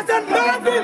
SP प्रशासन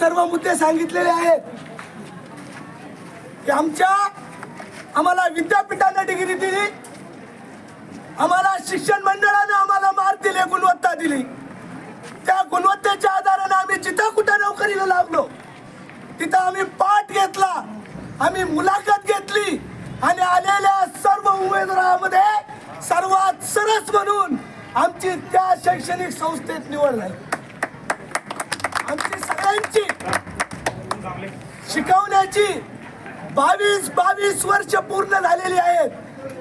सर्व मुद्दे सांगितलेले आहेत. की आमच्या आम्हाला विद्यापीठानं डिग्री दिली. आम्हाला शिक्षण मंडळानं आम्हाला मार्क दिले गुणवत्ता दिली. त्या गुणवत्तेच्या आधारानं आम्ही जिथं कुठं नोकरीला लागलो तिथं आम्ही पाठ घेतला आम्ही मुलाखत घेतली आणि आलेल्या सर्व उमेदवारामध्ये सर्वात सरस म्हणून आमची त्या शैक्षणिक संस्थेत निवड झाली. त्यांची शिकवण्याची बावीस बावीस वर्ष पूर्ण झालेली आहेत.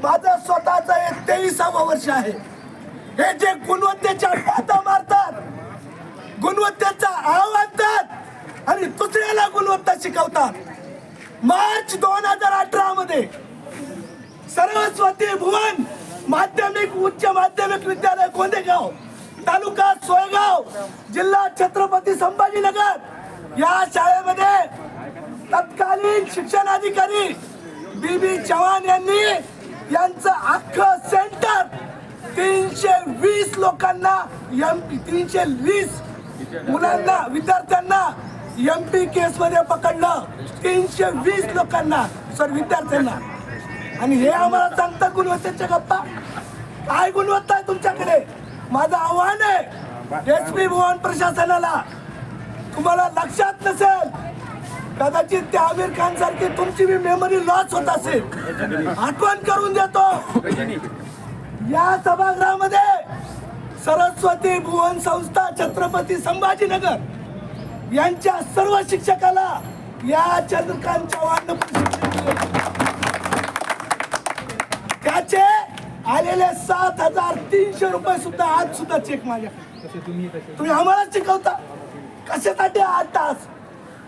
माझं स्वतःच हे तेविसावं वर्ष आहे. हे जे गुणवत्तेच्या पाता मारतात गुणवत्तेचा आव आणतात आणि दुसऱ्याला गुणवत्ता शिकवतात. मार्च दोन हजार अठरा मध्ये सरस्वती भुवन माध्यमिक उच्च माध्यमिक विद्यालय गोंदेगाव तालुका सोयगाव जिल्हा छत्रपती संभाजीनगर या शाळेमध्ये तत्कालीन शिक्षणाधिकारी बी बी चव्हाण यांनी यांचं अख्खं सेंटर तीनशे वीस लोकांना एम तीनशे वीस मुलांना विद्यार्थ्यांना एम पी केस मध्ये पकडलं. तीनशे वीस लोकांना सर विद्यार्थ्यांना. आणि हे आम्हाला सांगतात गुणवत्तेच्या गप्पा? काय गुणवत्ता आहे तुमच्याकडे? माझं आव्हान आहे. एस पी भुवन प्रशासनाला. तुम्हाला लक्षात नसेल कदाचित त्या आमिर खान सारखी तुमची बी मेमरी लॉस होत असेल. आठवण करून देतो. या सभागृहामध्ये सरस्वती भुवन संस्था छत्रपती संभाजीनगर यांच्या सर्व शिक्षकाला या चंद्रकांत चव्हाण त्याचे आलेले सात हजार तीनशे रुपये सुद्धा आज सुद्धा चेक माझ्या तुम्ही आम्हाला शिकवता. कशासाठी हा आठ तास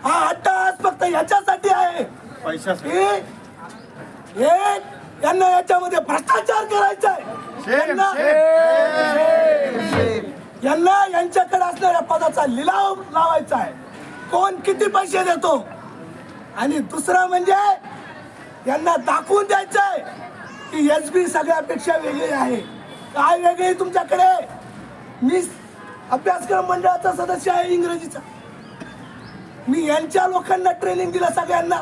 हा आठ तास फक्त याच्यासाठी आहे. यांना याच्यामध्ये भ्रष्टाचार करायचा आहे. यांना- यांना यांच्याकडे असणाऱ्या पदाचा लिलाव लावायचा आहे. कोण किती पैसे देतो? आणि दुसरं म्हणजे यांना दाखवून द्यायचं आहे. की एस बी सगळ्यापेक्षा वेगळी आहे. काय वेगळी आहे तुमच्याकडे? मी अभ्यासक्रम मंडळाचा सदस्य आहे इंग्रजीचा. मी यांच्या लोकांना ट्रेनिंग दिलं सगळ्यांना.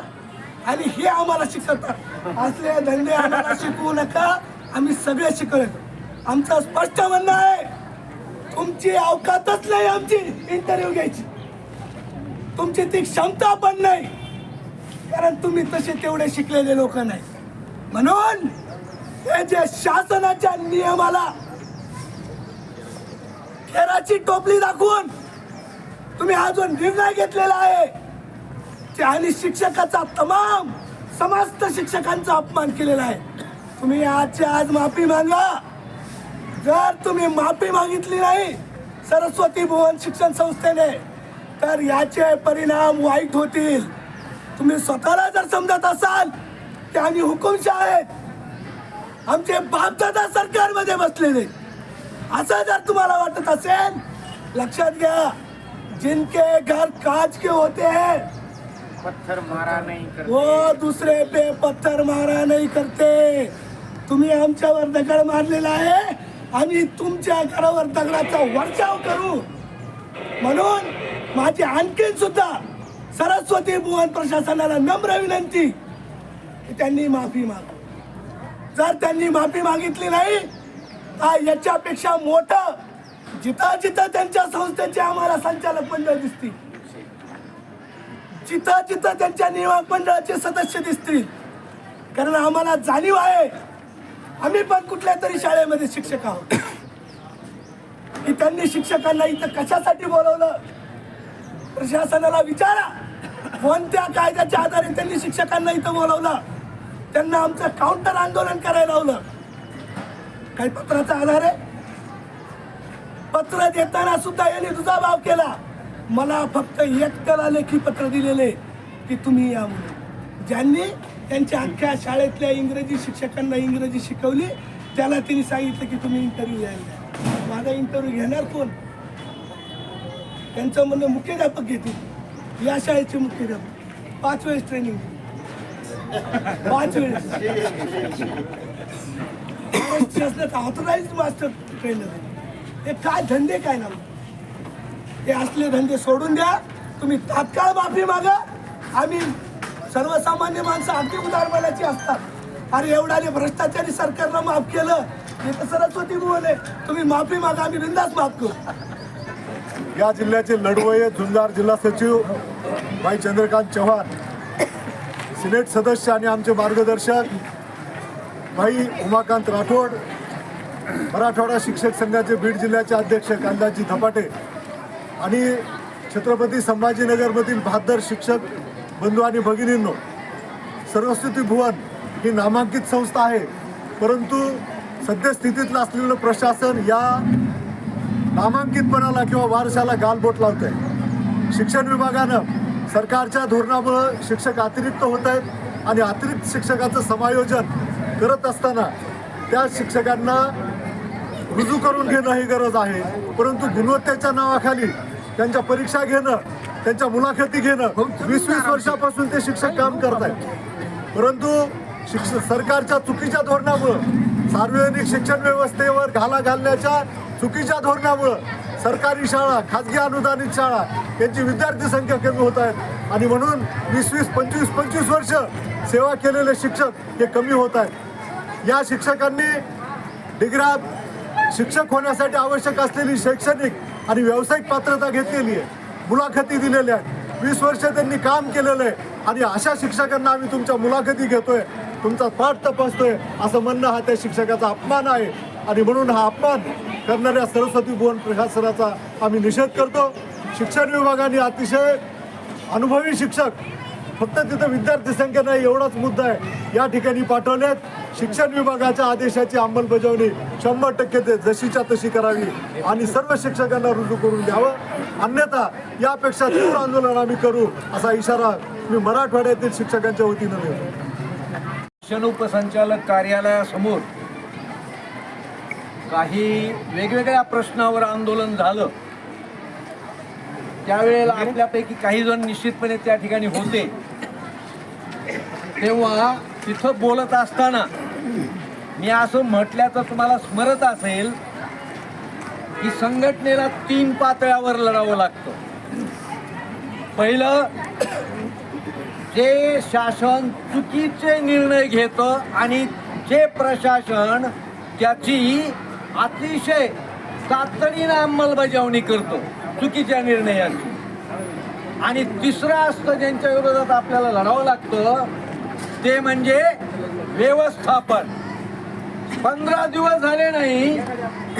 आणि हे आम्हाला शिकवतात. असले धंदे आम्हाला शिकवू नका. आम्ही सगळे शिकवतो आमचं स्पष्ट म्हणणं आहे तुमची अवकातच नाही आमची इंटरव्ह्यू घ्यायची. तुमची ती क्षमता पण नाही. कारण तुम्ही तसे तेवढे शिकलेले लोक नाही. म्हणून हे जे शासनाच्या नियमाला खेळाची टोपली दाखवून तुम्ही हा जो निर्णय घेतलेला आहे की आणि शिक्षकाचा तमाम समस्त शिक्षकांचा अपमान केलेला आहे. तुम्ही आजच्या आज माफी मागा. जर तुम्ही माफी मागितली नाही सरस्वती भुवन शिक्षण संस्थेने तर याचे परिणाम वाईट होतील. तुम्ही स्वतःला जर समजत असाल की आम्ही हुकुमशाह आहेत आमचे बापदादा सरकारमध्ये बसलेले. असं जर तुम्हाला वाटत असेल लक्षात घ्या जिनके घर काच के होते हैं पत्थर मारा नहीं करते। वो दूसरे पे पत्थर मारा नाही करते। तुम्ही आमच्यावर दगड मारलेला आहे आम्ही तुमच्या घरावर दगडाचा वर्षाव करू. म्हणून माझी आणखीन सुद्धा सरस्वती भुवन प्रशासनाला नम्र विनंती की त्यांनी माफी माग जर त्यांनी माफी मागितली नाही तर याच्यापेक्षा मोठं जिथं जिथं त्यांच्या संस्थेचे आम्हाला संचालक मंडळ दिसतील. जिथं जिथं त्यांच्या नियामक मंडळाचे सदस्य दिसतील. कारण आम्हाला जाणीव आहे आम्ही पण कुठल्या तरी शाळेमध्ये शिक्षक आहोत. की त्यांनी शिक्षकांना इथं कशासाठी बोलवलं? प्रशासनाला विचारा. कोणत्या कायद्याच्या आधारे त्यांनी शिक्षकांना इथं बोलवलं? त्यांना आमचं काउंटर आंदोलन करायला लावलं. काही पत्राचा आधार आहे? पत्र देताना सुद्धा यांनी तुझा भाव केला. मला फक्त एकट्याला लेखी पत्र दिलेले की तुम्ही या म्हणून. ज्यांनी त्यांच्या अख्ख्या शाळेतल्या इंग्रजी शिक्षकांना इंग्रजी शिकवली त्याला त्यांनी सांगितलं की तुम्ही इंटरव्ह्यू घ्यायला माझा इंटरव्ह्यू घेणार कोण? त्यांचं म्हणणं मुख्याध्यापक घेतील. या शाळेचे मुख्याध्यापक. पाच वेळेस ट्रेनिंग पाच वेळेस तर ऑथराईज मास्टर ट्रेनर हे काय धंदे काय ना हे असले धंदे सोडून द्या. तुम्ही तात्काळ माफी मागा. आम्ही सर्वसामान्य माणसं अगदी उदारमानाची असतात. अरे एवढ्याने भ्रष्टाचारी सरकारनं माफ केलं. हे तर सरस्वती बोलले तुम्ही माफी मागा आम्ही बिंदास माफ करू. या जिल्ह्याचे लढवय झुंजार जिल्हा सचिव भाई चंद्रकांत चव्हाण. सिनेट सदस्य आणि आमचे मार्गदर्शक भाई उमाकांत राठोड मराठवाडा शिक्षक संघाचे बीड जिल्ह्याचे अध्यक्ष कांदाजी धपाटे आणि छत्रपती संभाजीनगरमधील बहादर शिक्षक बंधू आणि भगिनींनो सरस्वती भुवन ही नामांकित संस्था आहे परंतु सद्यस्थितीतलं असलेलं प्रशासन या नामांकितपणाला किंवा वारशाला गालबोट लावत आहे शिक्षण विभागानं सरकारच्या धोरणामुळं शिक्षक अतिरिक्त होत आहेत आणि अतिरिक्त शिक्षकाचं समायोजन करत असताना त्या शिक्षकांना रुजू करून घेणं ही गरज आहे. परंतु गुणवत्तेच्या नावाखाली त्यांच्या परीक्षा घेणं त्यांच्या मुलाखती घेणं वीस वीस वर्षापासून ते शिक्षक काम करत आहेत परंतु शिक्षण सरकारच्या चुकीच्या धोरणामुळं सार्वजनिक शिक्षण व्यवस्थेवर घाला घालण्याच्या चुकीच्या धोरणामुळं सरकारी शाळा खाजगी अनुदानित शाळा यांची विद्यार्थी संख्या कमी होत आहेत. आणि म्हणून वीस वीस पंचवीस पंचवीस वर्ष सेवा केलेले शिक्षक हे कमी होत आहेत. या शिक्षकांनी डिग्रात शिक्षक होण्यासाठी आवश्यक असलेली शैक्षणिक आणि व्यावसायिक पात्रता घेतलेली आहे. मुलाखती दिलेल्या आहेत. वीस वर्ष त्यांनी काम केलेलं आहे. आणि अशा शिक्षकांना आम्ही तुमच्या मुलाखती घेतोय. तुमचा पाठ तपासतोय. असं म्हणणं हा त्या शिक्षकाचा अपमान आहे. आणि म्हणून हा अपमान करणाऱ्या सरस्वती भुवन प्रशासनाचा आम्ही निषेध करतो. शिक्षण विभागाने अतिशय अनुभवी शिक्षक फक्त तिथं विद्यार्थी संख्या नाही एवढाच मुद्दा आहे. या ठिकाणी पाठवल्यात शिक्षण विभागाच्या आदेशाची अंमलबजावणी शंभर टक्के ते जशीच्या तशी करावी आणि सर्व शिक्षकांना रुजू करून द्यावं. अन्यथा यापेक्षा तीव्र आंदोलन आम्ही करू असा इशारा मी मराठवाड्यातील शिक्षकांच्या वतीनं देतो. शिक्षण उपसंचालक कार्यालयासमोर काही वेगवेगळ्या प्रश्नावर आंदोलन झालं त्यावेळेला आपल्यापैकी काही जण निश्चितपणे त्या ठिकाणी होते. तेव्हा तिथं बोलत असताना मी असं म्हटल्याचं तुम्हाला स्मरत असेल की संघटनेला तीन पातळ्यावर लढावं लागतं. पहिलं जे शासन चुकीचे निर्णय घेतं आणि जे प्रशासन त्याची अतिशय तातडीनं अंमलबजावणी करतो चुकीच्या निर्णयाची. आणि तिसरं असतं ज्यांच्या विरोधात आपल्याला लढावं लागतं ते म्हणजे व्यवस्थापन. पंधरा दिवस झाले नाही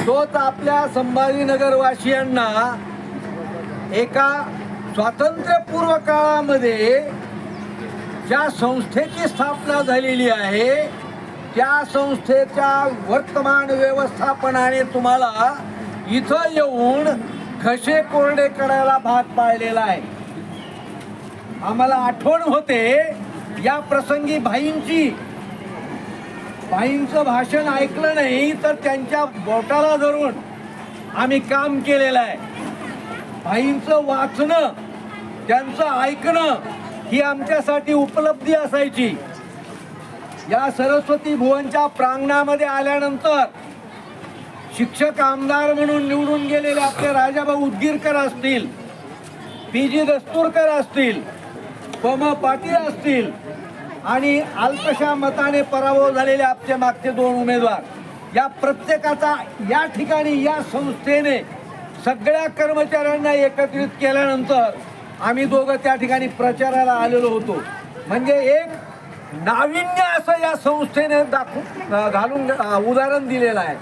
तोच आपल्या संभाजीनगरवासियांना एका स्वातंत्र्यपूर्व काळामध्ये ज्या संस्थेची स्थापना झालेली आहे त्या संस्थेच्या वर्तमान व्यवस्थापनाने तुम्हाला इथं येऊन खसे कोरडे करायला भाग पाळलेला आहे. आम्हाला आठवण होते या प्रसंगी भाईंची. भाईंचं भाषण ऐकलं नाही तर त्यांच्या बोटाला धरून आम्ही काम केलेलं आहे. भाईंचं वाचणं त्यांचं ऐकणं ही आमच्यासाठी उपलब्धी असायची. या सरस्वती भुवनच्या प्रांगणामध्ये आल्यानंतर शिक्षक आमदार म्हणून निवडून गेलेले आपले राजाभाऊ उदगीरकर असतील पी जी दस्तूरकर असतील पम. पाटील असतील आणि अल्पशा मताने पराभव झालेले आपले मागचे दोन उमेदवार. या प्रत्येकाचा या ठिकाणी या संस्थेने सगळ्या कर्मचाऱ्यांना एकत्रित केल्यानंतर आम्ही दोघं त्या ठिकाणी प्रचाराला आलेलो होतो. म्हणजे एक नाविन्य असं या संस्थेने दाखवून घालून उदाहरण दिलेलं आहे.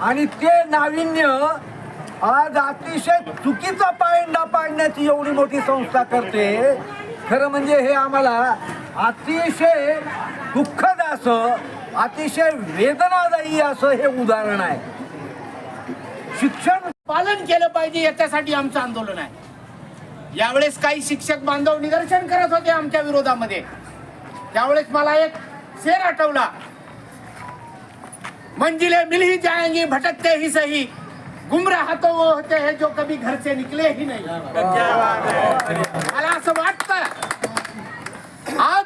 आणि ते नाविन्य आज अतिशय चुकीचा पायंडा पाडण्याची एवढी मोठी संस्था करते. खरं म्हणजे हे आम्हाला अतिशय दुःखद असं अतिशय वेदनादायी असं हे उदाहरण आहे. शिक्षण पालन केलं पाहिजे याच्यासाठी आमचं आंदोलन आहे. यावेळेस काही शिक्षक बांधव निदर्शन करत होते आमच्या विरोधामध्ये. त्यावेळेस मला एक शेर आठवला. मंजिले मिल ही जाएंगी भटकते ही सही. गुमराह तो वो होते हैं जो कभी घर से निकले ही नाही. मला असं वाटतं. आज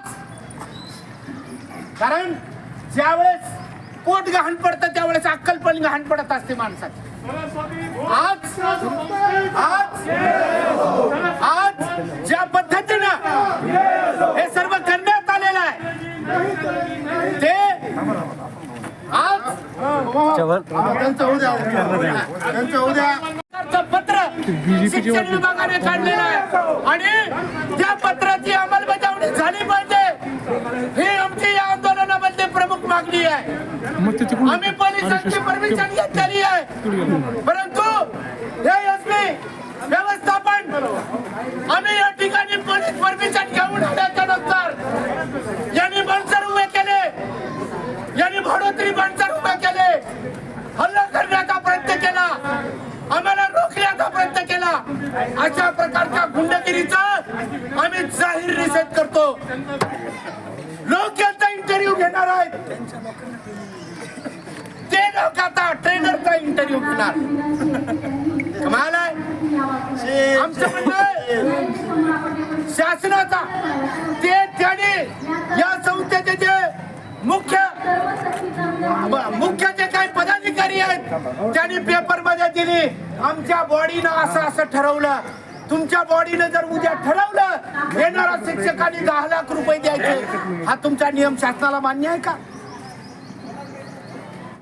कारण ज्यावेळेस पोट गहाण पडतं त्यावेळेस अक्कल पण गहाण पडत असते माणसाची आज आज आज ज्या पद्धतीनं हे सर्व करण्यात आलेलं आहे ते आज त्यांचं उद्या त्यांचं उद्या सरकारचं पत्र शिक्षण विभागाने काढलेलं आहे. आणि त्या पत्राची अंमलबजावणी झाली पाहिजे. ही आमची या आंदोलनामधली प्रमुख मागणी आहे. आम्ही पोलिसांची परमिशन घेतलेली आहे. परंतु हे व्यवस्थापन आम्ही या ठिकाणी पोलीस परमिशन घेऊन आल्याच्यानंतर यांनी बनसर उभे केले यांनी भाडोत्री बनसर उभे केले हल्ला करण्याचा प्रयत्न केला आम्हाला रोखण्याचा प्रयत्न केला अशा प्रकारच्या गुंडगिरीचा आम्ही जाहीर निषेध करतो लोक यांचा इंटरव्ह्यू घेणार आहेत ते लोक आता ट्रेनरचा इंटरव्ह्यू घेणार कमाल आहे आमचं म्हणणं शासनाचा ते त्याने या संस्थेचे जे मुख्य मुख्य जे काही पदाधिकारी आहेत त्यांनी पेपरमध्ये दिली आमच्या बॉडीनं असं असं ठरवलं. तुमच्या बॉडीनं जर उद्या ठरवलं येणाऱ्या शिक्षकांनी दहा लाख रुपये द्यायचे. हा तुमचा नियम शासनाला मान्य आहे का?